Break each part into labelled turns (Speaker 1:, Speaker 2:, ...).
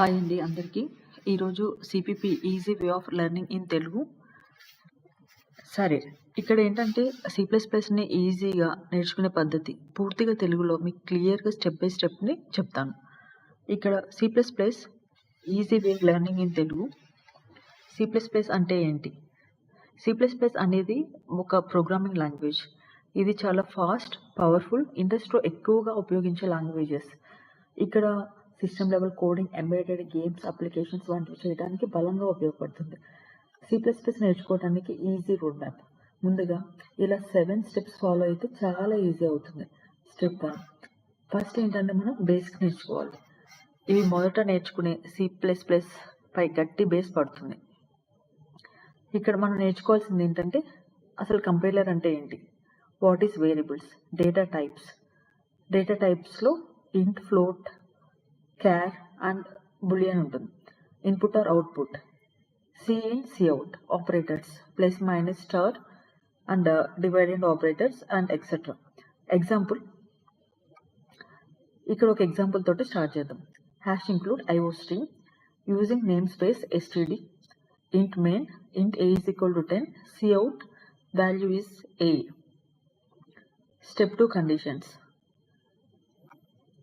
Speaker 1: Hi అండి అందరికీ. ఈరోజు CPP easy way of learning in Telugu. సరే ఇక్కడ ఏంటంటే సి ప్లస్ ప్లస్ని ఈజీగా నేర్చుకునే పద్ధతి. పూర్తిగా తెలుగులో మీకు క్లియర్గా స్టెప్ బై స్టెప్ని చెప్తాను. ఇక్కడ C plus plus easy way learning in Telugu. C plus plus అంటే ఏంటి? సి ప్లస్ ప్లస్ అనేది ఒక ప్రోగ్రామింగ్ లాంగ్వేజ్ ఇది చాలా ఫాస్ట్ పవర్ఫుల్ ఇండస్ట్రీలో ఎక్కువగా ఉపయోగించే లాంగ్వేజెస్ ఇక్కడ system level coding embedded games applications వంటివి చేయడానికి బలంగా ఉపయోగపడుతుంది. సి ప్లస్ ప్లస్ నేర్చుకోవడానికి ఈజీ రోడ్ మ్యాప్. ముందుగా ఇలా సెవెన్ స్టెప్స్ ఫాలో అయితే చాలా ఈజీ అవుతుంది. Step one. ఫస్ట్ ఏంటంటే మనం బేసిక్ నేర్చుకోవాలి. ఇవి మొదట నేర్చుకునే సి ప్లస్ ప్లస్ పై గట్టి బేస్ పడుతుంది. ఇక్కడ మనం నేర్చుకోవాల్సింది ఏంటంటే అసలు కంపైలర్ అంటే ఏంటి? What is variables? Data types. Data టైప్స్లో int float char and boolean ఉంటుంది. Input or output cin cout operators plus minus star and divide and operators and etcetera example ఇక్కడ ఒక ఎగ్జాంపుల్ తోటి స్టార్ట్ చేద్దాం. Hash include iostream using namespace STD int main int a is equal to ten cout value is a step two conditions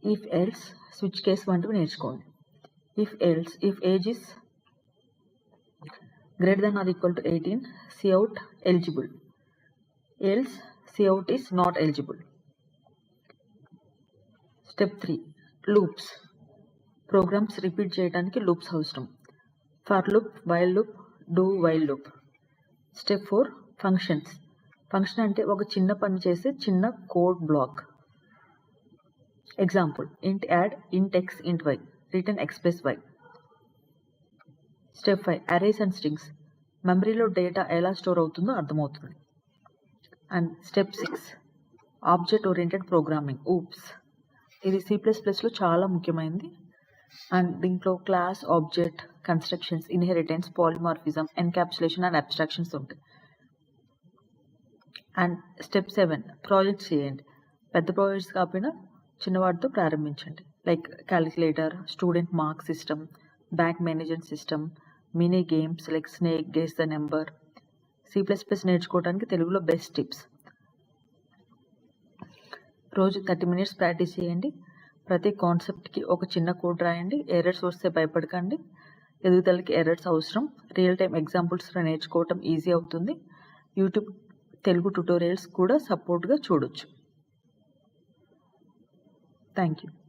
Speaker 1: if else switch case వంటివి నేర్చుకోండి. If else if age is greater than or equal to eighteen cout eligible else cout is not eligible step three loops programs repeat చేయడానికి loops అవసరం. For loop while loop do while loop step four functions function అంటే ఒక చిన్న పని చేసే చిన్న code block example int add int x int y return x plus y step five arrays and strings మెమరీలో data ఎలా store అవుతుందో అర్థమవుతుంది. And step six object oriented programming OOPS ఇది సి ప్లస్ ప్లస్లో చాలా ముఖ్యమైనది. అండ్ దీంట్లో class object constructions inheritance polymorphism encapsulation and abstractions ఉంటాయి. అండ్ స్టెప్ సెవెన్ ప్రాజెక్ట్స్ చేయండి. పెద్ద ప్రాజెక్ట్స్ కాకపోయినా చిన్నవాటితో ప్రారంభించండి. Like calculator student mark system bank management system mini games like snake guess the number C plus plus నేర్చుకోవడానికి తెలుగులో best tips రోజు thirty minutes practice చేయండి. ప్రతి కాన్సెప్ట్కి ఒక చిన్న కోడ్ రాయండి. ఎర్రర్స్ వస్తే భయపడకండి. ఎదుగుదలకి ఎర్రర్స్ అవసరం. రియల్ టైం ఎగ్జాంపుల్స్లో నేర్చుకోవటం ఈజీ అవుతుంది. యూట్యూబ్ తెలుగు ట్యుటోరియల్స్ కూడా సపోర్ట్గా చూడొచ్చు. Thank you.